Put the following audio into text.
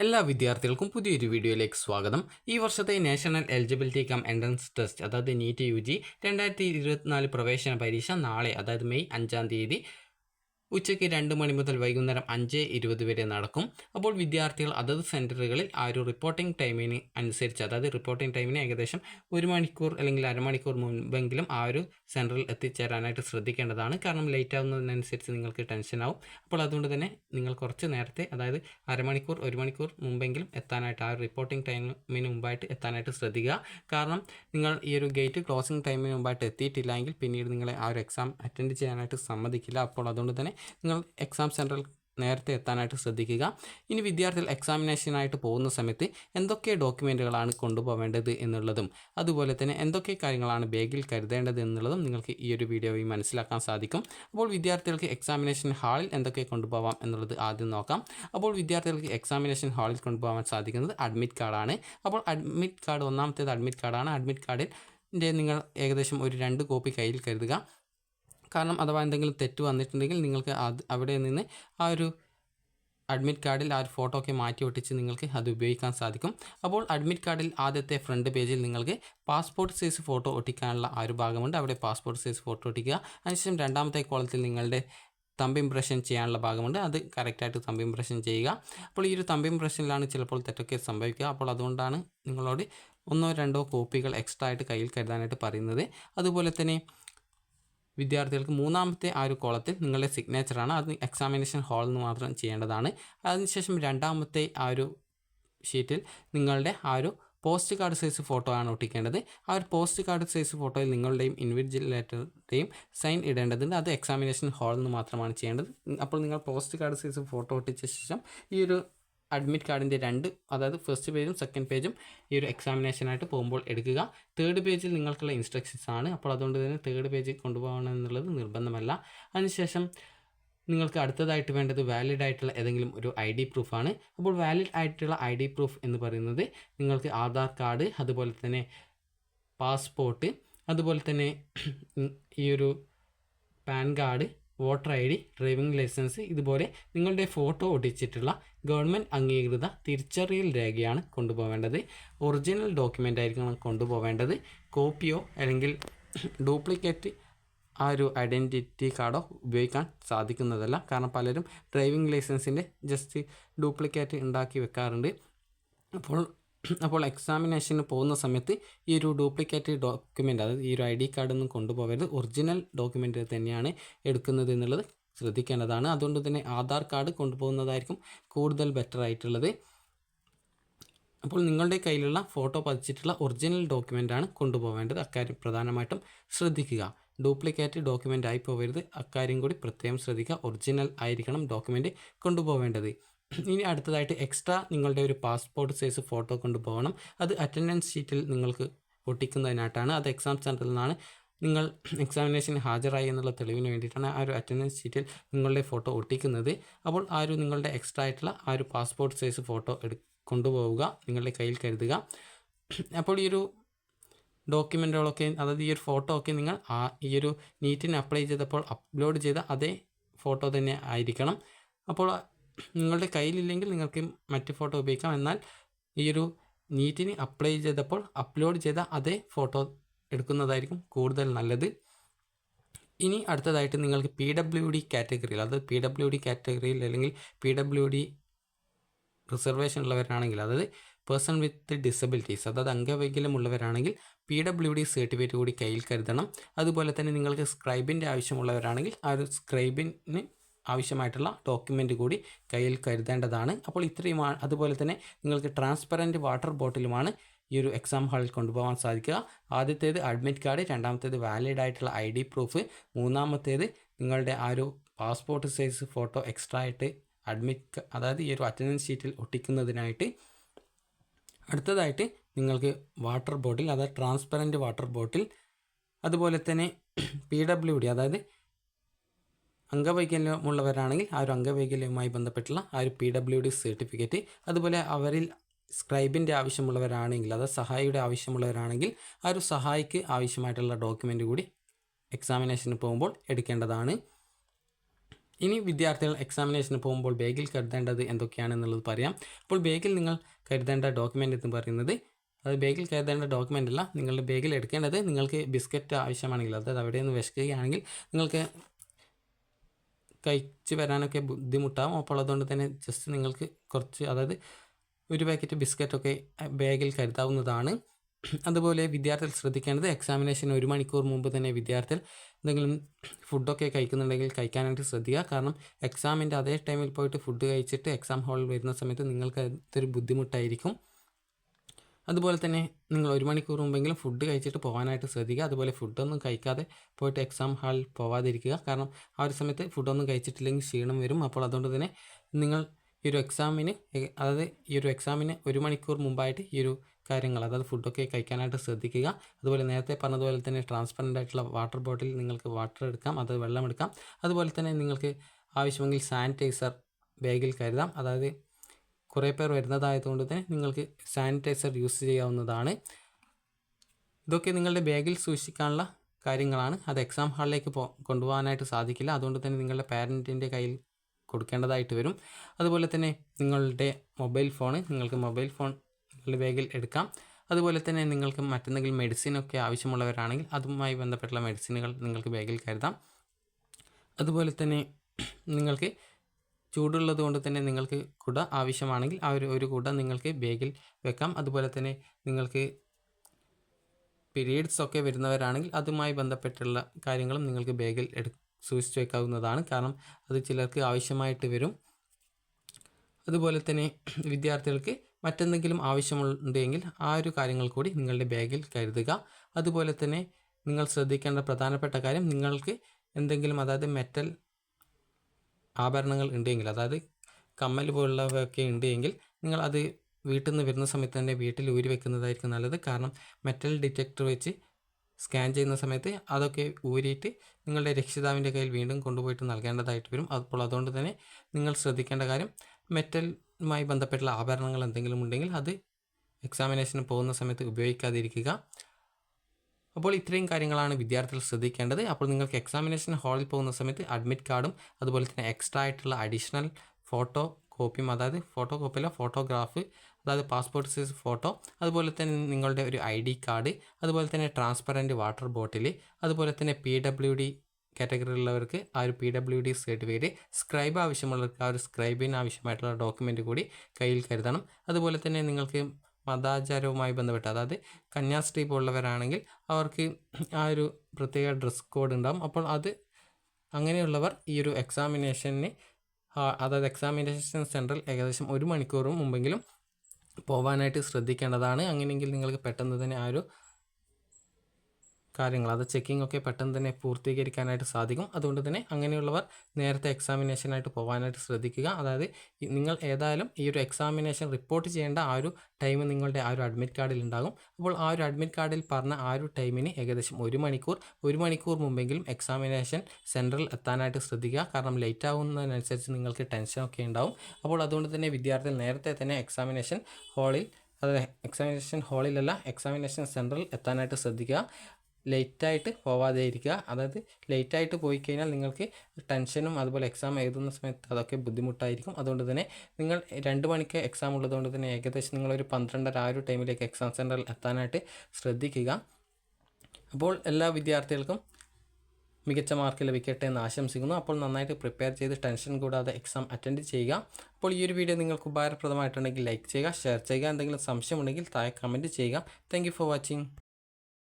എല്ലാ വിദ്യാർത്ഥികൾക്കും പുതിയൊരു വീഡിയോയിലേക്ക് സ്വാഗതം. ഈ വർഷത്തെ national eligibility cum entrance test അതായത് നീറ്റ് യു ജി രണ്ടായിരത്തി ഇരുപത്തിനാല് പ്രവേശന പരീക്ഷ നാളെ അതായത് മെയ് അഞ്ചാം തീയതി ഉച്ചയ്ക്ക് രണ്ട് മണി മുതൽ വൈകുന്നേരം അഞ്ച് ഇരുപത് വരെ നടക്കും. അപ്പോൾ വിദ്യാർത്ഥികൾ അതത് സെന്ററുകളിൽ ആ ഒരു റിപ്പോർട്ടിംഗ് ടൈമിന് അനുസരിച്ച് അതായത് റിപ്പോർട്ടിംഗ് ടൈമിന് ഏകദേശം ഒരു മണിക്കൂർ അല്ലെങ്കിൽ അരമണിക്കൂർ മുൻപെങ്കിലും ആ ഒരു സെന്ററിൽ എത്തിച്ചേരാനായിട്ട് ശ്രദ്ധിക്കേണ്ടതാണ്. കാരണം ലേറ്റ് ആവുന്നതിനനുസരിച്ച് നിങ്ങൾക്ക് ടെൻഷൻ ആവും. അപ്പോൾ അതുകൊണ്ട് തന്നെ നിങ്ങൾ കുറച്ച് നേരത്തെ അതായത് അരമണിക്കൂർ ഒരു മണിക്കൂർ മുമ്പെങ്കിലും എത്താനായിട്ട് ആ റിപ്പോർട്ടിംഗ് ടൈമിന് മുമ്പായിട്ട് എത്താനായിട്ട് ശ്രദ്ധിക്കുക. കാരണം നിങ്ങൾ ഈ ഒരു ഗേറ്റ് ക്ലോസിംഗ് ടൈമിന് മുമ്പായിട്ട് എത്തിയിട്ടില്ല എങ്കിൽ പിന്നീട് നിങ്ങളെ ആ ഒരു എക്സാം അറ്റൻഡ് ചെയ്യാനായിട്ട് സമ്മതിക്കില്ല. അപ്പോൾ അതുകൊണ്ട് തന്നെ നിങ്ങൾ എക്സാം സെന്ററിൽ നേരത്തെ എത്താനായിട്ട് ശ്രദ്ധിക്കുക. ഇനി വിദ്യാർത്ഥികൾ എക്സാമിനേഷനായിട്ട് പോകുന്ന സമയത്ത് എന്തൊക്കെ ഡോക്യുമെന്റുകളാണ് കൊണ്ടുപോകേണ്ടത് എന്നുള്ളതും അതുപോലെ തന്നെ എന്തൊക്കെ കാര്യങ്ങളാണ് ബാഗിൽ കരുതേണ്ടത് എന്നുള്ളതും നിങ്ങൾക്ക് ഈ ഒരു വീഡിയോയിൽ മനസ്സിലാക്കാൻ സാധിക്കും. അപ്പോൾ വിദ്യാർത്ഥികൾക്ക് എക്സാമിനേഷൻ ഹാളിൽ എന്തൊക്കെ കൊണ്ടുപോകാം എന്നുള്ളത് ആദ്യം നോക്കാം. അപ്പോൾ വിദ്യാർത്ഥികൾക്ക് എക്സാമിനേഷൻ ഹാളിൽ കൊണ്ടുപോകാൻ സാധിക്കുന്നത് അഡ്മിറ്റ് കാർഡാണ് അപ്പോൾ അഡ്മിറ്റ് കാർഡ് ഒന്നാമത്തേത് അഡ്മിറ്റ് കാർഡാണ് അഡ്മിറ്റ് കാർഡിൽ നിങ്ങൾ ഏകദേശം ഒരു രണ്ട് കോപ്പി കയ്യിൽ കരുതുക. കാരണം അഥവാ എന്തെങ്കിലും തെറ്റ് വന്നിട്ടുണ്ടെങ്കിൽ നിങ്ങൾക്ക് അത് അവിടെ നിന്ന് ആ ഒരു അഡ്മിറ്റ് കാർഡിൽ ആ ഒരു ഫോട്ടോ ഒക്കെ മാറ്റി ഒട്ടിച്ച് നിങ്ങൾക്ക് അത് ഉപയോഗിക്കാൻ സാധിക്കും. അപ്പോൾ അഡ്മിറ്റ് കാർഡിൽ ആദ്യത്തെ ഫ്രണ്ട് പേജിൽ നിങ്ങൾക്ക് പാസ്പോർട്ട് സൈസ് ഫോട്ടോ ഒട്ടിക്കാനുള്ള ആ ഒരു ഭാഗമുണ്ട്. അവിടെ പാസ്പോർട്ട് സൈസ് ഫോട്ടോ ഒട്ടിക്കുക. അതിനുശേഷം രണ്ടാമത്തെ കോളത്തിൽ നിങ്ങളുടെ തമ്പ് ഇംപ്രഷൻ ചെയ്യാനുള്ള ഭാഗമുണ്ട്. അത് കറക്റ്റായിട്ട് തമ്പ് ഇംപ്രഷൻ ചെയ്യുക. അപ്പോൾ ഈ ഒരു തമ്പ് ഇംപ്രഷനിലാണ് ചിലപ്പോൾ തെറ്റൊക്കെ സംഭവിക്കുക. അപ്പോൾ അതുകൊണ്ടാണ് നിങ്ങളോട് ഒന്നോ രണ്ടോ കോപ്പികൾ എക്സ്ട്രാ ആയിട്ട് കയ്യിൽ കരുതാനായിട്ട് പറയുന്നത്. അതുപോലെ തന്നെ വിദ്യാർത്ഥികൾക്ക് മൂന്നാമത്തെ ആ ഒരു കോളത്തിൽ നിങ്ങളുടെ സിഗ്നേച്ചറാണ് അത് എക്സാമിനേഷൻ ഹാളിൽ നിന്ന് മാത്രം ചെയ്യേണ്ടതാണ്. അതിനുശേഷം രണ്ടാമത്തെ ആ ഒരു ഷീറ്റിൽ നിങ്ങളുടെ ആ ഒരു പോസ്റ്റ് കാർഡ് സൈസ് ഫോട്ടോ ആണ് ഒട്ടിക്കേണ്ടത്. ആ ഒരു പോസ്റ്റ് കാർഡ് സൈസ് ഫോട്ടോയിൽ നിങ്ങളുടെയും ഇൻവിജിലേറ്ററുടെയും സൈൻ ഇടേണ്ടതുണ്ട്. അത് എക്സാമിനേഷൻ ഹാളിൽ നിന്ന് മാത്രമാണ് ചെയ്യേണ്ടത്. അപ്പോൾ നിങ്ങൾ പോസ്റ്റ് കാർഡ് സൈസ് ഫോട്ടോ ഒട്ടിച്ച ശേഷം ഈ ഒരു അഡ്മിറ്റ് കാർഡിന്റെ രണ്ട് അതായത് ഫസ്റ്റ് പേജും സെക്കൻഡ് പേജും ഈ ഒരു എക്സാമിനേഷനായിട്ട് പോകുമ്പോൾ എടുക്കുക. തേർഡ് പേജിൽ നിങ്ങൾക്കുള്ള ഇൻസ്ട്രക്ഷൻസ് ആണ്. അപ്പോൾ അതുകൊണ്ട് തന്നെ തേർഡ് പേജിൽ കൊണ്ടുപോകണം എന്നുള്ളത് നിർബന്ധമല്ല. അതിനുശേഷം നിങ്ങൾക്ക് അടുത്തതായിട്ട് വേണ്ടത് വാലിഡ് ആയിട്ടുള്ള ഏതെങ്കിലും ഒരു ഐ ഡി പ്രൂഫാണ് അപ്പോൾ വാലിഡ് ആയിട്ടുള്ള ഐ ഡി പ്രൂഫ് എന്ന് പറയുന്നത് നിങ്ങൾക്ക് ആധാർ കാർഡ് അതുപോലെ തന്നെ പാസ്പോർട്ട് അതുപോലെ തന്നെ ഈ ഒരു PAN card voter I D driving licence ഇതുപോലെ നിങ്ങളുടെ ഫോട്ടോ ഒട്ടിച്ചിട്ടുള്ള ഗവൺമെന്റ് അംഗീകൃത തിരിച്ചറിയൽ രേഖയാണ് കൊണ്ടുപോകേണ്ടത്. ഒറിജിനൽ ഡോക്യുമെന്റ് ആയിരിക്കണം കൊണ്ടുപോകേണ്ടത്. കോപ്പിയോ അല്ലെങ്കിൽ ഡ്യൂപ്ലിക്കേറ്റ് ആ ഒരു ഐഡന്റിറ്റി കാർഡോ ഉപയോഗിക്കാൻ സാധിക്കുന്നതല്ല. കാരണം പലരും ഡ്രൈവിംഗ് ലൈസൻസിന്റെ ജസ്റ്റ് ഡ്യൂപ്ലിക്കേറ്റ് ഉണ്ടാക്കി വെക്കാറുണ്ട്. അപ്പോൾ അപ്പോൾ എക്സാമിനേഷന് പോകുന്ന സമയത്ത് ഈ ഒരു ഡ്യൂപ്ലിക്കേറ്റ് ഡോക്യുമെന്റ് അതായത് ഈ ഒരു ഐ ഡി കാർഡൊന്നും കൊണ്ടുപോകരുത്. ഒറിജിനൽ ഡോക്യുമെന്റ് തന്നെയാണ് എടുക്കുന്നത് എന്നുള്ളത് ശ്രദ്ധിക്കേണ്ടതാണ്. അതുകൊണ്ട് തന്നെ ആധാർ കാർഡ് കൊണ്ടുപോകുന്നതായിരിക്കും കൂടുതൽ ബെറ്റർ ആയിട്ടുള്ളത്. അപ്പോൾ നിങ്ങളുടെ കയ്യിലുള്ള ഫോട്ടോ പതിച്ചിട്ടുള്ള ഒറിജിനൽ ഡോക്യുമെന്റ് ആണ് കൊണ്ടുപോകേണ്ടത്. അക്കാര്യം പ്രധാനമായിട്ടും ശ്രദ്ധിക്കുക. ഡ്യൂപ്ലിക്കേറ്റ് ഡോക്യുമെന്റ് ആയി പോകരുത്. അക്കാര്യം കൂടി പ്രത്യേകം ശ്രദ്ധിക്കുക. ഒറിജിനൽ ആയിരിക്കണം ഡോക്യുമെന്റ് കൊണ്ടുപോകേണ്ടത്. ഇനി അടുത്തതായിട്ട് എക്സ്ട്രാ നിങ്ങളുടെ ഒരു പാസ്പോർട്ട് സൈസ് ഫോട്ടോ കൊണ്ടുപോകണം. അത് അറ്റൻഡൻസ് ഷീറ്റിൽ നിങ്ങൾക്ക് ഒട്ടിക്കുന്നതിനായിട്ടാണ്. അത് എക്സാം സെന്ററിൽ നിന്നാണ് നിങ്ങൾ എക്സാമിനേഷന് ഹാജരായി എന്നുള്ള തെളിവിന് വേണ്ടിയിട്ടാണ് ആ ഒരു അറ്റൻഡൻസ് ഷീറ്റിൽ നിങ്ങളുടെ ഫോട്ടോ ഒട്ടിക്കുന്നത്. അപ്പോൾ ആ ഒരു നിങ്ങളുടെ എക്സ്ട്രാ ആയിട്ടുള്ള ആ ഒരു പാസ്പോർട്ട് സൈസ് ഫോട്ടോ എടു കൊണ്ടുപോവുക നിങ്ങളുടെ കയ്യിൽ കരുതുക. അപ്പോൾ ഈ ഒരു ഡോക്യുമെന്റുകളൊക്കെ അതായത് ഈ ഒരു ഫോട്ടോ ഒക്കെ നിങ്ങൾ ആ ഈ ഒരു നീറ്റിന് അപ്ലൈ ചെയ്തപ്പോൾ അപ്ലോഡ് ചെയ്ത അതേ ഫോട്ടോ തന്നെ ആയിരിക്കണം. അപ്പോൾ നിങ്ങളുടെ കയ്യിലില്ലെങ്കിൽ നിങ്ങൾക്ക് മറ്റ് ഫോട്ടോ ഉപയോഗിക്കാം. എന്നാൽ ഈ ഒരു നീറ്റിന് അപ്ലൈ ചെയ്തപ്പോൾ അപ്ലോഡ് ചെയ്ത അതേ ഫോട്ടോ എടുക്കുന്നതായിരിക്കും കൂടുതൽ നല്ലത്. ഇനി അടുത്തതായിട്ട് നിങ്ങൾക്ക് പി ഡബ്ല്യു ഡി കാറ്റഗറിയിൽ അതായത് പി ഡബ്ല്യു ഡി കാറ്റഗറിയിൽ അല്ലെങ്കിൽ പി ഡബ്ല്യു ഡി റിസർവേഷൻ ഉള്ളവരാണെങ്കിൽ അതായത് പേഴ്സൺ വിത്ത് ഡിസബിലിറ്റീസ് അതായത് അംഗവൈകല്യമുള്ളവരാണെങ്കിൽ പി ഡബ്ല്യു ഡി സർട്ടിഫിക്കറ്റ് കൂടി കയ്യിൽ കരുതണം. അതുപോലെ തന്നെ നിങ്ങൾക്ക് സ്ക്രൈബിന്റെ ആവശ്യമുള്ളവരാണെങ്കിൽ ആ ഒരു സ്ക്രൈബിന് ആവശ്യമായിട്ടുള്ള ഡോക്യുമെന്റ് കൂടി കയ്യിൽ കരുതേണ്ടതാണ്. അപ്പോൾ ഇത്രയുമാണ് അതുപോലെ തന്നെ നിങ്ങൾക്ക് ട്രാൻസ്പെറന്റ് വാട്ടർ ബോട്ടിലുമാണ് ഈ ഒരു എക്സാം ഹാളിൽ കൊണ്ടുപോകാൻ സാധിക്കുക. ആദ്യത്തേത് അഡ്മിറ്റ് കാർഡ് രണ്ടാമത്തേത് വാലിഡ് ആയിട്ടുള്ള ഐ ഡി പ്രൂഫ് മൂന്നാമത്തേത് നിങ്ങളുടെ ആ ഒരു പാസ്പോർട്ട് സൈസ് ഫോട്ടോ എക്സ്ട്രാ ആയിട്ട് അഡ്മിറ്റ് അതായത് ഈ ഒരു അറ്റൻഡൻസ് ഷീറ്റിൽ ഒട്ടിക്കുന്നതിനായിട്ട്. അടുത്തതായിട്ട് നിങ്ങൾക്ക് വാട്ടർ ബോട്ടിൽ അതായത് ട്രാൻസ്പെറന്റ് വാട്ടർ ബോട്ടിൽ അതുപോലെ തന്നെ പി ഡബ്ല്യു ഡി അതായത് അംഗവൈകല്യമുള്ളവരാണെങ്കിൽ ആ ഒരു അംഗവൈകല്യവുമായി ബന്ധപ്പെട്ടുള്ള ആ ഒരു പി ഡബ്ല്യു ഡി സർട്ടിഫിക്കറ്റ് അതുപോലെ അവരിൽ സ്ക്രൈബിന്റെ ആവശ്യമുള്ളവരാണെങ്കിൽ അതായത് സഹായിയുടെ ആവശ്യമുള്ളവരാണെങ്കിൽ ആ ഒരു സഹായിക്ക് ആവശ്യമായിട്ടുള്ള ഡോക്യുമെന്റ് കൂടി എക്സാമിനേഷന് പോകുമ്പോൾ എടുക്കേണ്ടതാണ്. ഇനി വിദ്യാർത്ഥികൾ എക്സാമിനേഷന് പോകുമ്പോൾ ബാഗിൽ കരുതേണ്ടത് എന്തൊക്കെയാണെന്നുള്ളത് പറയാം. അപ്പോൾ ബാഗിൽ നിങ്ങൾ കരുതേണ്ട ഡോക്യുമെന്റ് എന്ന് പറയുന്നത് അത് ബാഗിൽ കരുതേണ്ട ഡോക്യുമെന്റ് അല്ല നിങ്ങളുടെ ബാഗിൽ എടുക്കേണ്ടത് നിങ്ങൾക്ക് ബിസ്ക്കറ്റ് ആവശ്യമാണെങ്കിൽ അതായത് അവിടെ നിന്ന് വിശക്കുകയാണെങ്കിൽ നിങ്ങൾക്ക് കഴിച്ച് വരാനൊക്കെ ബുദ്ധിമുട്ടാകും അപ്പോൾ അതുകൊണ്ട് തന്നെ ജസ്റ്റ് നിങ്ങൾക്ക് കുറച്ച് അതായത് ഒരു പാക്കറ്റ് ബിസ്ക്കറ്റൊക്കെ ബാഗിൽ കരുതാവുന്നതാണ്. അതുപോലെ വിദ്യാർത്ഥികൾ ശ്രദ്ധിക്കേണ്ടത് എക്സാമിനേഷൻ ഒരു മണിക്കൂർ മുമ്പ് തന്നെ വിദ്യാർത്ഥികൾ എന്തെങ്കിലും ഫുഡൊക്കെ കഴിക്കുന്നുണ്ടെങ്കിൽ കഴിക്കാനായിട്ട് ശ്രദ്ധിക്കുക. കാരണം എക്സാമിന്റെ അതേ ടൈമിൽ പോയിട്ട് ഫുഡ് കഴിച്ചിട്ട് എക്സാം ഹാളിൽ വരുന്ന സമയത്ത് നിങ്ങൾക്ക് അതൊരു ബുദ്ധിമുട്ടായിരിക്കും. അതുപോലെ തന്നെ നിങ്ങൾ ഒരു മണിക്കൂർ മുമ്പെങ്കിലും ഫുഡ് കഴിച്ചിട്ട് പോകാനായിട്ട് ശ്രദ്ധിക്കുക. അതുപോലെ ഫുഡൊന്നും കഴിക്കാതെ പോയിട്ട് എക്സാം ഹാളിൽ പോവാതിരിക്കുക. കാരണം ആ ഒരു സമയത്ത് ഫുഡൊന്നും കഴിച്ചിട്ടില്ലെങ്കിൽ ക്ഷീണം വരും. അപ്പോൾ അതുകൊണ്ട് തന്നെ നിങ്ങൾ ഈ ഒരു എക്സാമിന് അതായത് ഈ ഒരു എക്സാമിന് ഒരു മണിക്കൂർ മുമ്പായിട്ട് ഈ ഒരു കാര്യങ്ങൾ അതായത് ഫുഡൊക്കെ കഴിക്കാനായിട്ട് ശ്രദ്ധിക്കുക. അതുപോലെ നേരത്തെ പറഞ്ഞതുപോലെ തന്നെ ട്രാൻസ്പെറന്റ് ആയിട്ടുള്ള വാട്ടർ ബോട്ടിൽ നിങ്ങൾക്ക് വാട്ടർ എടുക്കാം. അത് വെള്ളം എടുക്കാം. അതുപോലെ തന്നെ നിങ്ങൾക്ക് ആവശ്യമെങ്കിൽ സാനിറ്റൈസർ ബാഗിൽ കരുതാം. അതായത് കുറേ പേർ വരുന്നതായതുകൊണ്ട് തന്നെ നിങ്ങൾക്ക് സാനിറ്റൈസർ യൂസ് ചെയ്യാവുന്നതാണ്. ഇതൊക്കെ നിങ്ങളുടെ ബാഗിൽ സൂക്ഷിക്കാനുള്ള കാര്യങ്ങളാണ്. അത് എക്സാം ഹാളിലേക്ക് പോ കൊണ്ടുപോകാനായിട്ട് സാധിക്കില്ല. അതുകൊണ്ട് തന്നെ നിങ്ങളുടെ പാരന്റിന്റെ കയ്യിൽ കൊടുക്കേണ്ടതായിട്ട് വരും. അതുപോലെ തന്നെ നിങ്ങളുടെ മൊബൈൽ ഫോൺ നിങ്ങൾക്ക് മൊബൈൽ ഫോൺ നിങ്ങളുടെ ബാഗിൽ എടുക്കാം. അതുപോലെ തന്നെ നിങ്ങൾക്ക് മറ്റെന്തെങ്കിലും മെഡിസിനൊക്കെ ആവശ്യമുള്ളവരാണെങ്കിൽ അതുമായി ബന്ധപ്പെട്ടുള്ള മെഡിസിനുകൾ നിങ്ങൾക്ക് ബാഗിൽ കരുതാം. അതുപോലെ തന്നെ നിങ്ങൾക്ക് ചൂടുള്ളത് കൊണ്ട് തന്നെ നിങ്ങൾക്ക് കുട ആവശ്യമാണെങ്കിൽ ആ ഒരു ഒരു കുട നിങ്ങൾക്ക് ബാഗിൽ വെക്കാം. അതുപോലെ തന്നെ നിങ്ങൾക്ക് പീരീഡ്സ് ഒക്കെ വരുന്നവരാണെങ്കിൽ അതുമായി ബന്ധപ്പെട്ടുള്ള കാര്യങ്ങളും നിങ്ങൾക്ക് ബാഗിൽ എടു സൂക്ഷിച്ച് വെക്കാവുന്നതാണ്. കാരണം അത് ചിലർക്ക് ആവശ്യമായിട്ട് വരും. അതുപോലെ തന്നെ വിദ്യാർത്ഥികൾക്ക് മറ്റെന്തെങ്കിലും ആവശ്യമുണ്ടെങ്കിൽ ആ ഒരു കാര്യങ്ങൾ കൂടി നിങ്ങളുടെ ബാഗിൽ കരുതുക. അതുപോലെ തന്നെ നിങ്ങൾ ശ്രദ്ധിക്കേണ്ട പ്രധാനപ്പെട്ട കാര്യം നിങ്ങൾക്ക് എന്തെങ്കിലും അതായത് മെറ്റൽ ആഭരണങ്ങൾ ഉണ്ടെങ്കിൽ അതായത് കമ്മൽ പോലുള്ളവയൊക്കെ ഉണ്ടെങ്കിൽ നിങ്ങൾ അത് വീട്ടിൽ നിന്ന് വരുന്ന സമയത്ത് തന്നെ വീട്ടിൽ ഊരി വെക്കുന്നതായിരിക്കും നല്ലത്. കാരണം മെറ്റൽ ഡിറ്റക്ടർ വെച്ച് സ്കാൻ ചെയ്യുന്ന സമയത്ത് അതൊക്കെ ഊരിയിട്ട് നിങ്ങളുടെ രക്ഷിതാവിന്റെ കയ്യിൽ വീണ്ടും കൊണ്ടുപോയിട്ട് നൽകേണ്ടതായിട്ട് വരും. അപ്പോൾ അതുകൊണ്ട് തന്നെ നിങ്ങൾ ശ്രദ്ധിക്കേണ്ട കാര്യം മെറ്റലുമായി ബന്ധപ്പെട്ടുള്ള ആഭരണങ്ങൾ എന്തെങ്കിലും ഉണ്ടെങ്കിൽ അത് എക്സാമിനേഷന് പോകുന്ന സമയത്ത് ഉപയോഗിക്കാതിരിക്കുക. അപ്പോൾ ഇത്രയും കാര്യങ്ങളാണ് വിദ്യാർത്ഥികൾ ശ്രദ്ധിക്കേണ്ടത്. അപ്പോൾ നിങ്ങൾക്ക് എക്സാമിനേഷൻ ഹാളിൽ പോകുന്ന സമയത്ത് അഡ്മിറ്റ് കാർഡും അതുപോലെ തന്നെ എക്സ്ട്രാ ആയിട്ടുള്ള അഡീഷണൽ ഫോട്ടോ കോപ്പിയും അതായത് ഫോട്ടോ കോപ്പിയല്ല ഫോട്ടോഗ്രാഫ് അതായത് പാസ്പോർട്ട് സൈസ് ഫോട്ടോ അതുപോലെ തന്നെ നിങ്ങളുടെ ഒരു ഐ ഡി കാർഡ് അതുപോലെ തന്നെ ട്രാൻസ്പെറന്റ് വാട്ടർ ബോട്ടിൽ അതുപോലെ തന്നെ പി ഡബ്ല്യു ഡി കാറ്റഗറിയിലുള്ളവർക്ക് ആ ഒരു P W D certificate scribe ആവശ്യമുള്ളവർക്ക് ആ ഒരു സ്ക്രൈബിന് ആവശ്യമായിട്ടുള്ള ഡോക്യുമെന്റ് കൂടി കയ്യിൽ കരുതണം. അതുപോലെ തന്നെ നിങ്ങൾക്ക് മതാചാരവുമായി ബന്ധപ്പെട്ട് അതായത് കന്യാസ്ത്രീ പോലുള്ളവരാണെങ്കിൽ അവർക്ക് ആ ഒരു പ്രത്യേക ഡ്രസ് കോഡ് ഉണ്ടാകും അപ്പോൾ അത് അങ്ങനെയുള്ളവർ ഈ ഒരു എക്സാമിനേഷന് അതായത് എക്സാമിനേഷൻ സെന്ററിൽ ഏകദേശം ഒരു മണിക്കൂറും മുമ്പെങ്കിലും പോകാനായിട്ട് ശ്രദ്ധിക്കേണ്ടതാണ്. അങ്ങനെയെങ്കിൽ നിങ്ങൾക്ക് പെട്ടെന്ന് തന്നെ ആ ഒരു കാര്യങ്ങൾ. അത് ചെക്കിംഗ് ഒക്കെ പെട്ടെന്ന് തന്നെ പൂർത്തീകരിക്കാനായിട്ട് സാധിക്കും. അതുകൊണ്ട് തന്നെ അങ്ങനെയുള്ളവർ നേരത്തെ എക്സാമിനേഷനായിട്ട് പോകാനായിട്ട് ശ്രദ്ധിക്കുക. അതായത് നിങ്ങൾ ഏതായാലും ഈ ഒരു എക്സാമിനേഷൻ റിപ്പോർട്ട് ചെയ്യേണ്ട ആ ഒരു ടൈം നിങ്ങളുടെ ആ ഒരു അഡ്മിറ്റ് കാർഡിൽ ഉണ്ടാകും. അപ്പോൾ ആ ഒരു അഡ്മിറ്റ് കാർഡിൽ പറഞ്ഞ ആ ഒരു ടൈമിന് ഏകദേശം ഒരു മണിക്കൂർ. ഒരു മണിക്കൂർ മുമ്പെങ്കിലും എക്സാമിനേഷൻ സെന്ററിൽ എത്താനായിട്ട് ശ്രദ്ധിക്കുക. കാരണം ലേറ്റ് ആവുന്നതിനനുസരിച്ച് നിങ്ങൾക്ക് ടെൻഷൻ ഒക്കെ ഉണ്ടാവും. അപ്പോൾ അതുകൊണ്ട് തന്നെ വിദ്യാർത്ഥികൾ നേരത്തെ തന്നെ എക്സാമിനേഷൻ ഹാളിൽ അതെ എക്സാമിനേഷൻ ഹാളിലല്ല എക്സാമിനേഷൻ സെന്ററിൽ എത്താനായിട്ട് ശ്രദ്ധിക്കുക. ലേറ്റായിട്ട് പോവാതെ ഇരിക്കുക അതായത് ലേറ്റായിട്ട് പോയി കഴിഞ്ഞാൽ നിങ്ങൾക്ക് ടെൻഷനും അതുപോലെ എക്സാം എഴുതുന്ന സമയത്ത് അതൊക്കെ ബുദ്ധിമുട്ടായിരിക്കും. അതുകൊണ്ട് തന്നെ നിങ്ങൾ രണ്ട് മണിക്ക് എക്സാം ഉള്ളതുകൊണ്ട് തന്നെ ഏകദേശം നിങ്ങളൊരു പന്ത്രണ്ടര ആ ഒരു ടൈമിലേക്ക് എക്സാം സെന്ററിൽ എത്താനായിട്ട് ശ്രദ്ധിക്കുക. അപ്പോൾ എല്ലാ വിദ്യാർത്ഥികൾക്കും മികച്ച മാർക്ക് ലഭിക്കട്ടെ എന്ന് ആശംസിക്കുന്നു. അപ്പോൾ നന്നായിട്ട് പ്രിപ്പയർ ചെയ്ത് ടെൻഷൻ കൂടാതെ എക്സാം അറ്റൻഡ് ചെയ്യുക. അപ്പോൾ ഈ ഒരു വീഡിയോ നിങ്ങൾക്ക് ഉപകാരപ്രദമായിട്ടുണ്ടെങ്കിൽ ലൈക്ക് ചെയ്യുക ഷെയർ ചെയ്യുക. എന്തെങ്കിലും സംശയമുണ്ടെങ്കിൽ താഴെ കമന്റ് ചെയ്യുക. Thank for watching